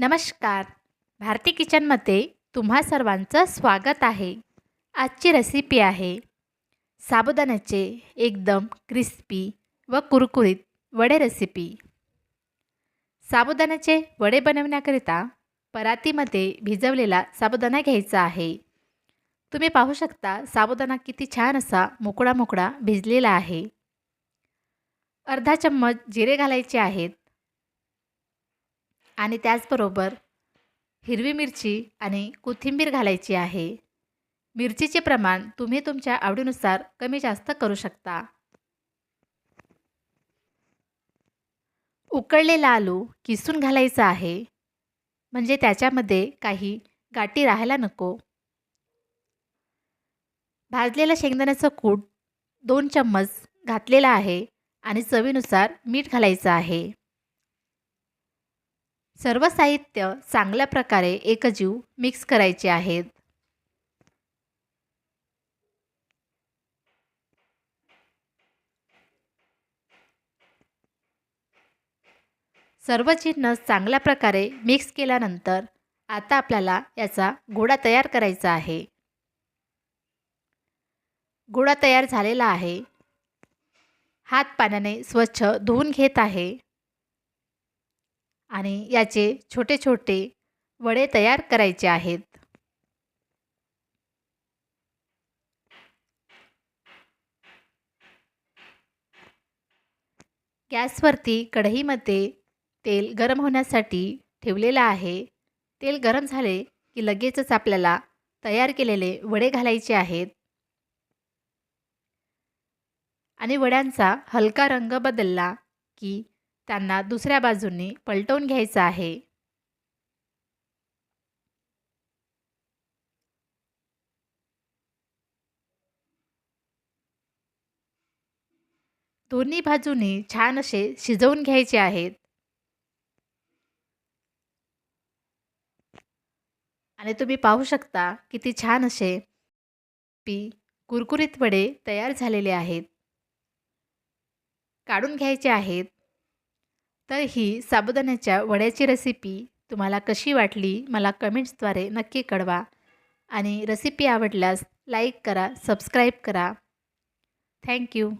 नमस्कार. भारती किचनमध्ये तुम्हा सर्वांचं स्वागत आहे. आजची रेसिपी आहे. साबुदाण्याचे एकदम क्रिस्पी व कुरकुरीत वडे रेसिपी साबुदाण्याचे वडे बनवण्याकरिता परातीमध्ये भिजवलेला साबुदाणा घ्यायचा आहे. तुम्ही पाहू शकता साबुदाणा किती छान असा मोकळा मोकळा भिजलेला आहे. अर्धा चम्मच जिरे घालायचे आहेत. आणि त्याचबरोबर हिरवी मिरची आणि कोथिंबीर घालायची आहे. मिरचीचे प्रमाण तुम्ही तुमच्या आवडीनुसार कमी जास्त करू शकता. उकळलेला आलू किसून घालायचा आहे. म्हणजे त्याच्यामध्ये काही गाठी राहायला नको. भाजलेलं शेंगदाण्याचं कूट दोन चम्मच घातलेला आहे आणि चवीनुसार मीठ घालायचं आहे. सर्व साहित्य चांगल्या प्रकारे एकजीव मिक्स करायचे आहेत. सर्व जिन्नस चांगल्या प्रकारे मिक्स केल्यानंतर आता आपल्याला याचा गोळा तयार करायचा आहे. गोळा तयार झालेला आहे. हात पाण्याने स्वच्छ धुवून घेत आहे. आणि याचे छोटे छोटे वडे तयार करायचे आहेत. गॅसवरती कढईमध्ये तेल गरम होण्यासाठी ठेवलेलं आहे. तेल गरम झाले की लगेचच आपल्याला तयार केलेले वडे घालायचे आहेत. आणि वड्यांचा हलका रंग बदलला की त्यांना दुसऱ्या बाजूने पलटवून घ्यायचं आहे. दोन्ही बाजूने छान असे शिजवून घ्यायचे आहेत. आणि तुम्ही पाहू शकता किती छान असे पी कुरकुरीत वडे तयार झालेले आहेत. काढून घ्यायचे आहेत. तर ही साबुदाण्याच्या वड्याची रेसिपी तुम्हाला कशी वाटली मला कमेंट्सद्वारे नक्की कळवा. आणि रेसिपी आवडल्यास लाईक करा सबस्क्राईब करा. थँक्यू